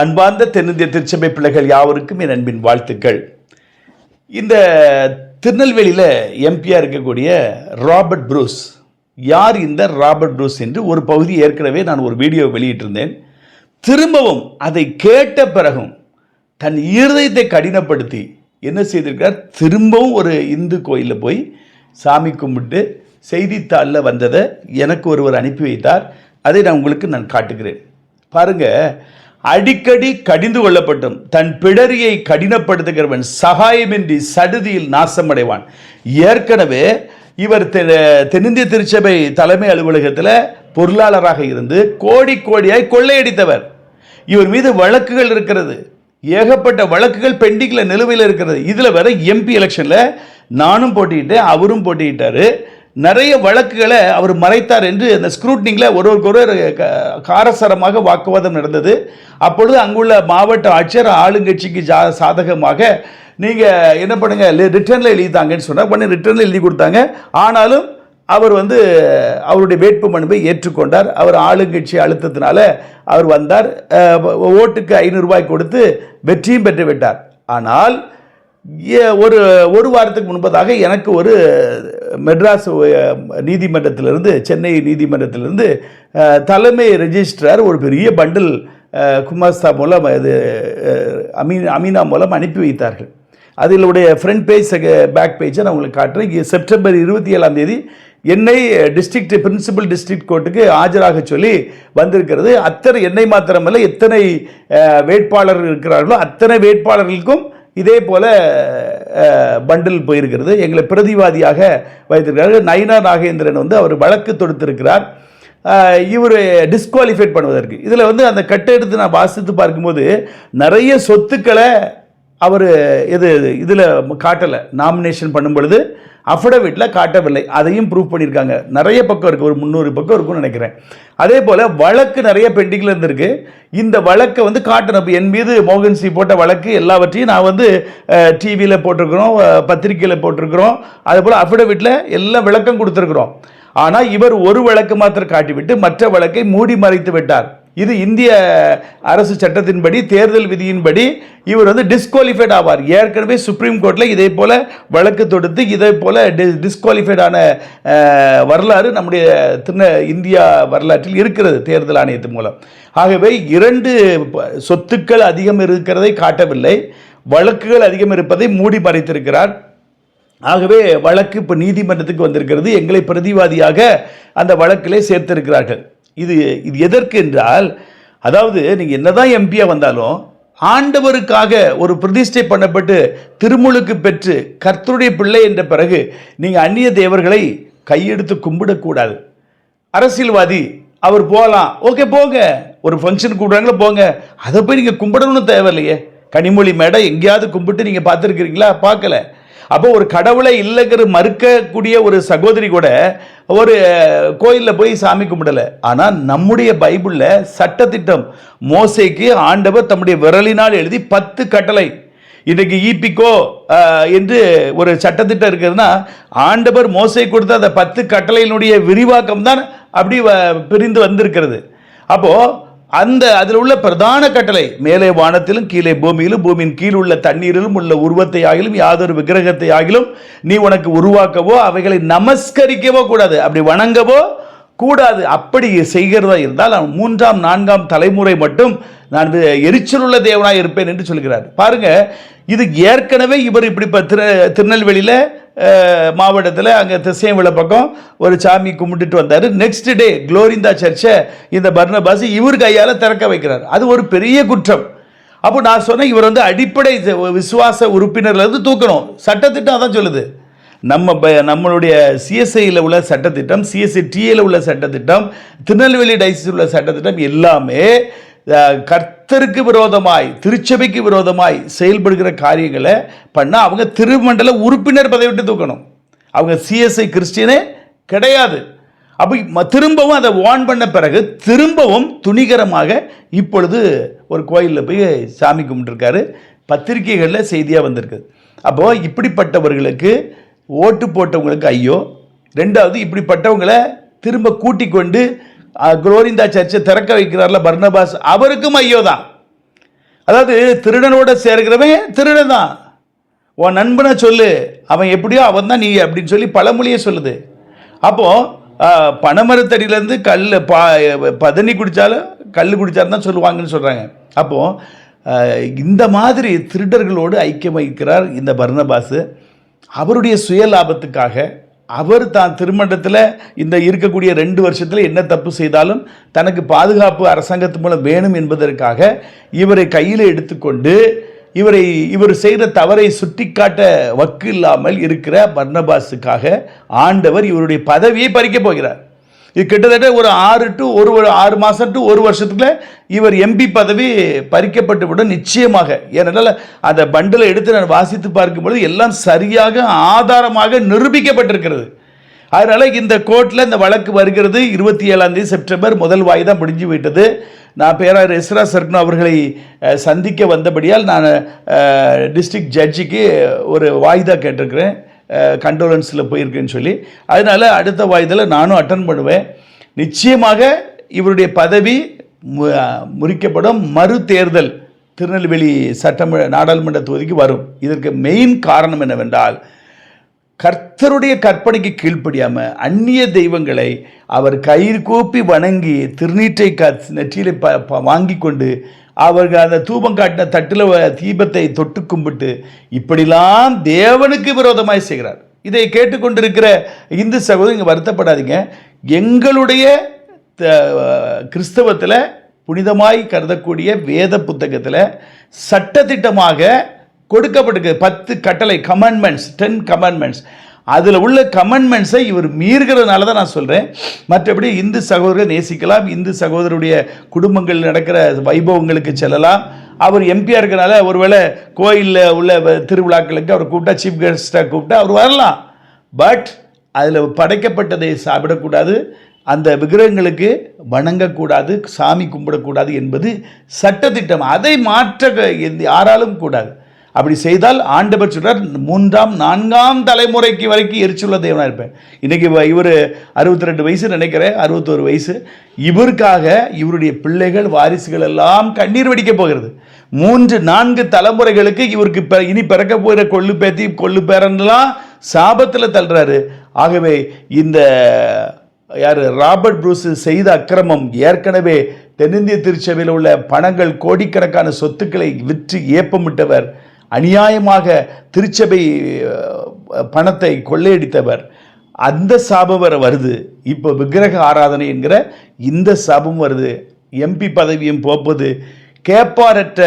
அன்பார்ந்த தென்னிந்திய திருச்சபை பிள்ளைகள் யாவருக்கும் என் அன்பின் வாழ்த்துக்கள். இந்த திருநெல்வேலியில் எம்பியாக இருக்கக்கூடிய ராபர்ட் ப்ரூஸ். யார் இந்த ராபர்ட் ப்ரூஸ் என்று ஒரு பகுதி ஏற்கனவே நான் ஒரு வீடியோ வெளியிட்டிருந்தேன். திரும்பவும் அதை கேட்ட பிறகும் தன் இருதயத்தை கடினப்படுத்தி என்ன செய்திருக்கிறார்? திரும்பவும் ஒரு இந்து கோயிலில் போய் சாமி கும்பிட்டு செய்தித்தாளில் வந்ததை எனக்கு ஒருவர் அனுப்பி வைத்தார். அதை நான் உங்களுக்கு நான் காட்டுகிறேன். பாருங்கள் அடிக்கடி கடிந்து கொள்ளப்பட்டும். தன் பிடரியை கடினப்படுத்துகிறவன் சகாயமின்றி சடுதியில் நாசமடைவான். ஏற்கனவே இவர் தெ- தென்னிந்திய திருச்சபை தலைமை அலுவலகத்தில் பொருளாளராக இருந்து கோடி கோடியாய் கொள்ளையடித்தவர். இவர் மீது வழக்குகள் இருக்கிறது. ஏகப்பட்ட வழக்குகள் பெண்டிங்கில் நிலுவையில் இருக்கிறது. இதில் வேற எம்பி எலெக்ஷனில் நானும் போட்டிக்கிட்டேன் அவரும் போட்டியிட்டாரு. நிறைய வழக்குகளை அவர் மறைத்தார் என்று அந்த ஸ்க்ரூட்னிங்கில் ஒருவருக்கு ஒருவர் க- காரசாரமாக வாக்குவாதம் நடந்தது. அப்பொழுது அங்குள்ள மாவட்ட ஆட்சியர் ஆளுங்கட்சிக்கு ஜா சாதகமாக நீங்கள் என்ன பண்ணுங்க ரிட்டர்னில் எழுதித்தாங்கன்னு சொன்னார். உடனே ரிட்டர்னில் எழுதி கொடுத்தாங்க. ஆனாலும் அவர் வந்து அவருடைய வேட்பு மனுவை ஏற்றுக்கொண்டார். அவர் ஆளுங்கட்சி அழுத்தத்தினால அவர் வந்தார். ஓட்டுக்கு ஐநூறுரூபாய் கொடுத்து வெற்றியும் பெற்று விட்டார். ஆனால் ஒரு ஒரு வாரத்துக்கு முன்பதாக எனக்கு ஒரு மெட்ராஸ் நீதிமன்றத்திலிருந்து சென்னை நீதிமன்றத்திலிருந்து தலைமை ரெஜிஸ்ட்ரார் ஒரு பெரிய பண்டில் குமாஸ்தா மூலம் இது அமீன் அமீனா மூலம் அனுப்பி வைத்தார்கள். அதில் உடைய ஃப்ரண்ட் பேஜ் பேக் பேஜை நான் உங்களுக்கு காட்டுறேன். செப்டம்பர் இருபத்தி ஏழாம் தேதி என்னை டிஸ்ட்ரிக்ட் பிரின்சிபல் டிஸ்ட்ரிக்ட் கோர்ட்டுக்கு ஆஜராக சொல்லி வந்திருக்கிறது. அத்தனை என்னை மாத்திரமல்ல எத்தனை வேட்பாளர்கள் இருக்கிறார்களோ அத்தனை வேட்பாளர்களுக்கும் இதே போல் பண்டில் போயிருக்கிறது. எங்களை பிரதிவாதியாக வைத்திருக்கிறார்கள். நயினா நாகேந்திரன் வந்து அவர் வழக்கு தொடுத்திருக்கிறார். இவர் டிஸ்குவாலிஃபைட் பண்ணுவதற்கு. இதில் வந்து அந்த கட்டெடுத்து நான் வாசித்து பார்க்கும்போது நிறைய சொத்துக்களை அவர் இது இதில் காட்டலை நாமினேஷன் பண்ணும் பொழுது அஃபிடவிட்டில் காட்டவில்லை. அதையும் ப்ரூவ் பண்ணியிருக்காங்க. நிறைய பக்கம் இருக்குது ஒரு முந்நூறு பக்கம் இருக்கும்னு நினைக்கிறேன். அதே போல் வழக்கு நிறைய பெண்டிங்கில் இருந்திருக்கு. இந்த வழக்கை வந்து காட்டணும். இப்போ என் மீது மோகன்சி போட்ட வழக்கு எல்லாவற்றையும் நான் வந்து டிவியில் போட்டிருக்கிறோம் பத்திரிக்கையில் போட்டிருக்கிறோம். அதே போல் அஃபிடவிட்டில் எல்லாம் விளக்கம் கொடுத்துருக்குறோம். ஆனால் இவர் ஒரு வழக்கு மாத்திரம் காட்டிவிட்டு மற்ற வழக்கை மூடி மறைத்து விட்டார். இது இந்திய அரசு சட்டத்தின்படி தேர்தல் விதியின்படி இவர் வந்து டிஸ்குவாலிஃபைட் ஆவார். ஏற்கனவே சுப்ரீம் கோர்ட்டில் இதே போல் வழக்கு தொடுத்து இதே போல் டி டிஸ்குவாலிஃபைடான வரலாறு நம்முடைய திருந இந்தியா வரலாற்றில் இருக்கிறது தேர்தல் ஆணையத்தின் மூலம். ஆகவே இரண்டு சொத்துக்கள் அதிகம் இருக்கிறதை காட்டவில்லை. வழக்குகள் அதிகம் இருப்பதை மூடி மறைத்திருக்கிறார். ஆகவே வழக்கு இப்போ நீதிமன்றத்துக்கு வந்திருக்கிறது. எங்களை பிரதிவாதியாக அந்த வழக்கிலே சேர்த்திருக்கிறார்கள். இது இது எதற்கு என்றால் அதாவது நீங்கள் என்னதான் எம்பியாக வந்தாலும் ஆண்டவருக்காக ஒரு பிரதிஷ்டை பண்ணப்பட்டு திருமுழுக்கு பெற்று கர்த்தருடைய பிள்ளை என்ற பிறகு நீங்கள் அந்நிய தேவர்களை கையெடுத்து கும்பிடக்கூடாது. அரசியல்வாதி அவர் போகலாம் ஓகே போங்க. ஒரு ஃபங்க்ஷன் கூப்பிடுறாங்களோ போங்க. அதை போய் நீங்கள் கும்பிடணும்னு தேவையில்லையே. கனிமொழி மேடை எங்கேயாவது கும்பிட்டு நீங்கள் பார்த்துருக்கிறீங்களா? பார்க்கல. அப்போ ஒரு கடவுளை இல்லைங்கிற மறுக்கக்கூடிய ஒரு சகோதரி கூட ஒரு கோயிலில் போய் சாமி கும்பிடலை. ஆனால் நம்முடைய பைபிளில் சட்டத்திட்டம் மோசைக்கு ஆண்டவர் தம்முடைய விரலினால் எழுதி பத்து கட்டளை. இன்றைக்கு ஈபிக்கோ என்று ஒரு சட்டத்திட்டம் இருக்குதுன்னா ஆண்டவர் மோசை கொடுத்த அந்த பத்து கட்டளையினுடைய விரிவாக்கம் தான் அப்படி வ- பிரிந்து வந்திருக்கிறது. அப்போது அந்த அதில் உள்ள பிரதான கட்டளை மேலே வானத்திலும் கீழே பூமியிலும் பூமியின் கீழ் உள்ள தண்ணீரிலும் உள்ள உருவத்தை ஆகிலும் யாதொரு விக்கிரகத்தை ஆகிலும் நீ உனக்கு உருவாக்கவோ அவைகளை நமஸ்கரிக்கவோ கூடாது. அப்படி வணங்கவோ கூடாது. அப்படி செய்கிறதா இருந்தால் மூன்றாம் நான்காம் தலைமுறை மட்டும் நான் எரிச்சலுள்ள தேவனாக இருப்பேன் என்று சொல்கிறார். பாருங்க இது ஏற்கனவே இவர் இப்படி இப்போ திரு திருநெல்வேலியில் மாவட்டத்தில் அங்கே திசையவிளை பக்கம் ஒரு சாமி கும்பிட்டுட்டு வந்தார். நெக்ஸ்ட் டே குளோரிந்தா சர்ச்சை இந்த பர்ணபாஸ் இவர் கையால் திறக்க வைக்கிறார். அது ஒரு பெரிய குற்றம். அப்போ நான் சொன்னேன் இவர் வந்து அடிப்படை விசுவாச உறுப்பினர்லேருந்து தூக்கணும். சட்டத்திட்டம் அதான் சொல்லுது. நம்ம ப- நம்மளுடைய சிஎஸ்ஐயில் உள்ள சட்டத்திட்டம் சிஎஸ்ஐ டிஏல உள்ள சட்டத்திட்டம் திருநெல்வேலி டைசிஸ் உள்ள சட்டத்திட்டம் எல்லாமே கர்த்தருக்கு விரோதமாய் திருச்சபைக்கு விரோதமாய் செயல்படுகிற காரியங்களை பண்ணால் அவங்க திருமண்டல உறுப்பினர் பதவி விட்டு தூக்கணும். அவங்க சிஎஸ்ஐ கிறிஸ்டியனே கிடையாது. அப்போ திரும்பவும் அதை வான் பண்ண பிறகு திரும்பவும் துணிகரமாக இப்பொழுது ஒரு கோயிலில் போய் சாமி கும்பிட்டுருக்காரு. பத்திரிகைகளில் செய்தியாக வந்திருக்கு. அப்போது இப்படிப்பட்டவர்களுக்கு ஓட்டு போட்டவங்களுக்கு ஐயோ. ரெண்டாவது இப்படிப்பட்டவங்களை திரும்ப கூட்டிக் கொண்டு குளோரிந்தா சர்ச்சை திறக்க வைக்கிறார்ல பர்னபாஸ். அவருக்கும் ஐயோ தான் அதாவது திருடனோட சேர்கிறவன் திருடன் தான் உன் நண்பனை சொல்லு. அவன் எப்படியோ அவன் தான் நீ அப்படின்னு சொல்லி பழமொழியை சொல்லுது. அப்போது பனைமரத்தடியிலேருந்து கல் பா பதனி குடித்தாலும் கல் குடித்தாலும் தான் சொல்லுவாங்கன்னு சொல்கிறாங்க அப்போது இந்த மாதிரி திருடர்களோடு ஐக்கியம் வைக்கிறார் இந்த பர்ணபாசு அவருடைய சுய லாபத்துக்காக அவர் தான் திருமண்டத்தில் இந்த இருக்கக்கூடிய ரெண்டு வருஷத்தில் என்ன தப்பு செய்தாலும் தனக்கு பாதுகாப்பு அரசாங்கத்து மூலம் வேணும் என்பதற்காக இவரை கையில் எடுத்துக்கொண்டு இவரை இவர் செய்த தவறை சுட்டிக்காட்ட வக்கு இல்லாமல் இருக்கிற பர்ணபாஸுக்காக ஆண்டவர் இவருடைய பதவியை பறிக்கப் போகிறார். இது கிட்டத்தட்ட ஒரு ஆறு டு ஒரு ஒரு ஆறு மாதம் டு ஒரு வருஷத்துக்குள்ளே இவர் எம்பி பதவி பறிக்கப்பட்டு விடும் நிச்சயமாக. ஏனென்றால் அந்த பண்டிலை எடுத்து நான் வாசித்து பார்க்கும்பொழுது எல்லாம் சரியாக ஆதாரமாக நிரூபிக்கப்பட்டிருக்கிறது. அதனால் இந்த கோர்ட்டில் இந்த வழக்கு வருகிறது. இருபத்தி ஏழாந்தேதி செப்டம்பர் முதல் வாய் தான் முடிஞ்சு விட்டது. நான் பேராயர் எஸ்ரா சர்க்னோ அவர்களை சந்திக்க வந்தபடியால் நான் டிஸ்ட்ரிக்ட் ஜட்ஜிக்கு ஒரு வாய்தா கேட்டிருக்கிறேன். கண்டோலன்ஸில் போயிருக்கேன்னு சொல்லி. அதனால் அடுத்த வாய்தில் நானும் அட்டன் பண்ணுவேன். நிச்சயமாக இவருடைய பதவி மு- முறிக்கப்படும். மறு தேர்தல் திருநெல்வேலி சட்டமன்ற நாடாளுமன்ற தொகுதிக்கு வரும். இதற்கு மெயின் காரணம் என்னவென்றால் கர்த்தருடைய கற்பனைக்கு கீழ்ப்படியாம அந்நிய தெய்வங்களை அவர் கயிறு கூப்பி வணங்கி திருநீற்றை க நெற்றியில வாங்கி கொண்டு அவர்கள் அந்த தூபம் காட்டின தட்டில் தீபத்தை தொட்டு கும்பிட்டு இப்படிலாம் தேவனுக்கு விரோதமாய் செய்கிறார். இதை கேட்டுக்கொண்டிருக்கிற இந்து சகோதரர் இங்கே வருத்தப்படாதீங்க. எங்களுடைய கிறிஸ்தவத்தில் புனிதமாய் கருதக்கூடிய வேத புத்தகத்தில் சட்டத்திட்டமாக கொடுக்கப்பட்டிருக்கு. பத்து கட்டளை கமெண்ட்மெண்ட்ஸ் டென் கமெண்ட்மெண்ட்ஸ் அதில் உள்ள கமெண்ட்மெண்ட்ஸை இவர் மீறுகிறதுனால தான் நான் சொல்கிறேன் மற்றபடி இந்து சகோதரரை நேசிக்கலாம். இந்து சகோதரருடைய குடும்பங்கள் நடக்கிற வைபவங்களுக்கு செல்லலாம். அவர் எம்பியாக இருக்கிறனால ஒருவேளை கோயிலில் உள்ள திருவிழாக்களுக்கு அவர் கூப்பிட்டா சீஃப் கெஸ்ட்டாக கூப்பிட்டா அவர் வரலாம். பட் அதில் படைக்கப்பட்டதை சாப்பிடக்கூடாது. அந்த விக்கிரகங்களுக்கு வணங்கக்கூடாது. சாமி கும்பிடக்கூடாது என்பது சட்டத்திட்டம். அதை மாற்ற எந்த- யாராலும் கூடாது. அப்படி செய்தால் ஆண்டவர் சொல்றார் மூன்றாம் நான்காம் தலைமுறைக்கு வரைக்கும் எரிச்சுள்ள தேவனாக இருப்பேன். இன்னைக்கு இவர் அறுபத்தி ரெண்டு வயசு நினைக்கிறேன் அறுபத்தோரு வயசு. இவருக்காக இவருடைய பிள்ளைகள் வாரிசுகள் எல்லாம் கண்ணீர் வடிக்க போகிறது. மூன்று நான்கு தலைமுறைகளுக்கு இவருக்கு இனி பிறக்க போகிற கொள்ளு பேத்தி கொள்ளு பேரன்லாம் சாபத்தில் தள்ளுறாரு. ஆகவே இந்த யார் ராபர்ட் ப்ரூஸ் செய்த அக்கிரமம் ஏற்கனவே தென்னிந்திய திருச்சபையில் உள்ள பணங்கள் கோடிக்கணக்கான சொத்துக்களை விற்று ஏப்பமிட்டவர் அநியாயமாக திருச்சபை பணத்தை கொள்ளையடித்தவர் அந்த சாபம் வர வருது. இப்போ விக்கிரக ஆராதனை என்கிற இந்த சாபம் வருது. எம்பி பதவியும் போப்பது. கேப்பாரற்ற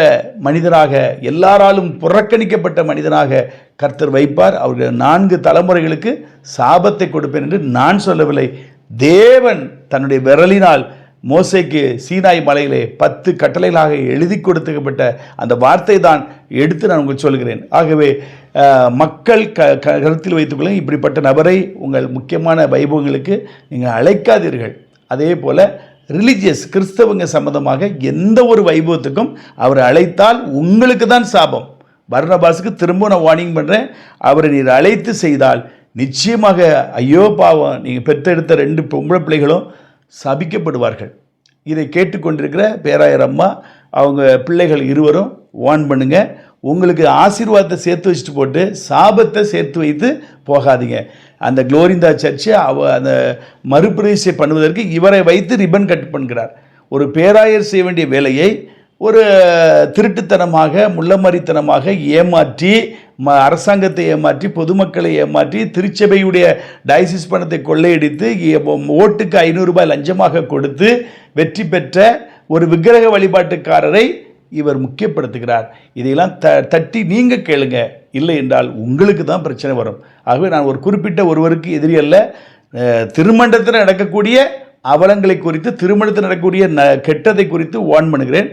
மனிதனாக எல்லாராலும் புறக்கணிக்கப்பட்ட மனிதனாக கர்த்தர் வைப்பார். அவர்கள் நான்கு தலைமுறைகளுக்கு சாபத்தை கொடுப்பேன் என்று நான் சொல்லவில்லை. தேவன் தன்னுடைய விரலினால் மோசைக்கு சீனாய் மலையிலே பத்து கட்டளைகளாக எழுதி கொடுத்துக்கப்பட்ட அந்த வார்த்தை தான் எடுத்து நான் உங்களுக்கு சொல்கிறேன். ஆகவே மக்கள் க க- கருத்தில் வைத்துக்கொள்ளுங்க இப்படிப்பட்ட நபரை உங்கள் முக்கியமான வைபவங்களுக்கு நீங்கள் அழைக்காதீர்கள். அதே போல் ரிலிஜியஸ் கிறிஸ்தவங்க சம்மந்தமாக எந்த ஒரு வைபவத்துக்கும் அவர் அழைத்தால் உங்களுக்கு தான் சாபம். பர்ணபாஸுக்கு திரும்ப நான் வார்னிங் பண்ணுறேன் அவரை நீர் அழைத்து செய்தால் நிச்சயமாக ஐயோ பாவம் நீங்கள் பெற்றெடுத்த ரெண்டு பொம்பளை பிள்ளைகளும் சபிக்கப்படுவார்கள். இதை கேட்டுக்கொண்டிருக்கிற பேராயர் அம்மா அவங்க பிள்ளைகள் இருவரும் வான் பண்ணுங்க. உங்களுக்கு ஆசீர்வாதத்தை சேர்த்து வச்சுட்டு போட்டு சாபத்தை சேர்த்து வைத்து போகாதீங்க. அந்த குளோரிந்தா சர்ச்சு அவ அந்த மறுபிரதிஷ்டை பண்ணுவதற்கு இவரை வைத்து ரிப்பன் கட் பண்ணுகிறார். ஒரு பேராயர் செய்ய வேண்டிய வேலையை ஒரு திருட்டுத்தனமாக முள்ளமரித்தனமாக ஏமாற்றி ம அரசாங்கத்தை ஏமாற்றி பொதுமக்களை ஏமாற்றி திருச்சபையுடைய டயசிஸ் பணத்தை கொள்ளையடித்து ஓட்டுக்கு ஐநூறுரூபாய் லஞ்சமாக கொடுத்து வெற்றி பெற்ற ஒரு விக்கிரக வழிபாட்டுக்காரரை இவர் முக்கியப்படுத்துகிறார். இதையெல்லாம் த தட்டி நீங்கள் கேளுங்க. இல்லை என்றால் உங்களுக்கு தான் பிரச்சனை வரும். ஆகவே நான் ஒரு குறிப்பிட்ட ஒருவருக்கு எதிரி அல்ல. திருமண்டத்தில் நடக்கக்கூடிய அவலங்களை குறித்து திருமணத்தில் நடக்கக்கூடிய ந கெட்டதை குறித்து வான் பண்ணுகிறேன்.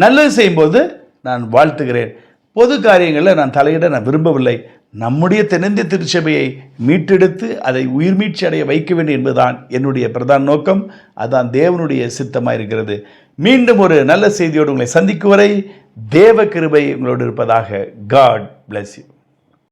நல்லது செய்யும்போது நான் வாழ்த்துகிறேன். பொது காரியங்களில் நான் தலையிட நான் விரும்பவில்லை. நம்முடைய தென்னிந்திய திருச்சபையை மீட்டெடுத்து அதை உயிர்மீட்சி அடைய வைக்க வேண்டும் என்பதுதான் என்னுடைய பிரதான நோக்கம். அதான் தேவனுடைய சித்தமாக இருக்கிறது. மீண்டும் ஒரு நல்ல செய்தியோடு உங்களை சந்திக்கும் வரை தேவ கிருபை உங்களோடு இருப்பதாக காட் பிளஸ் யூ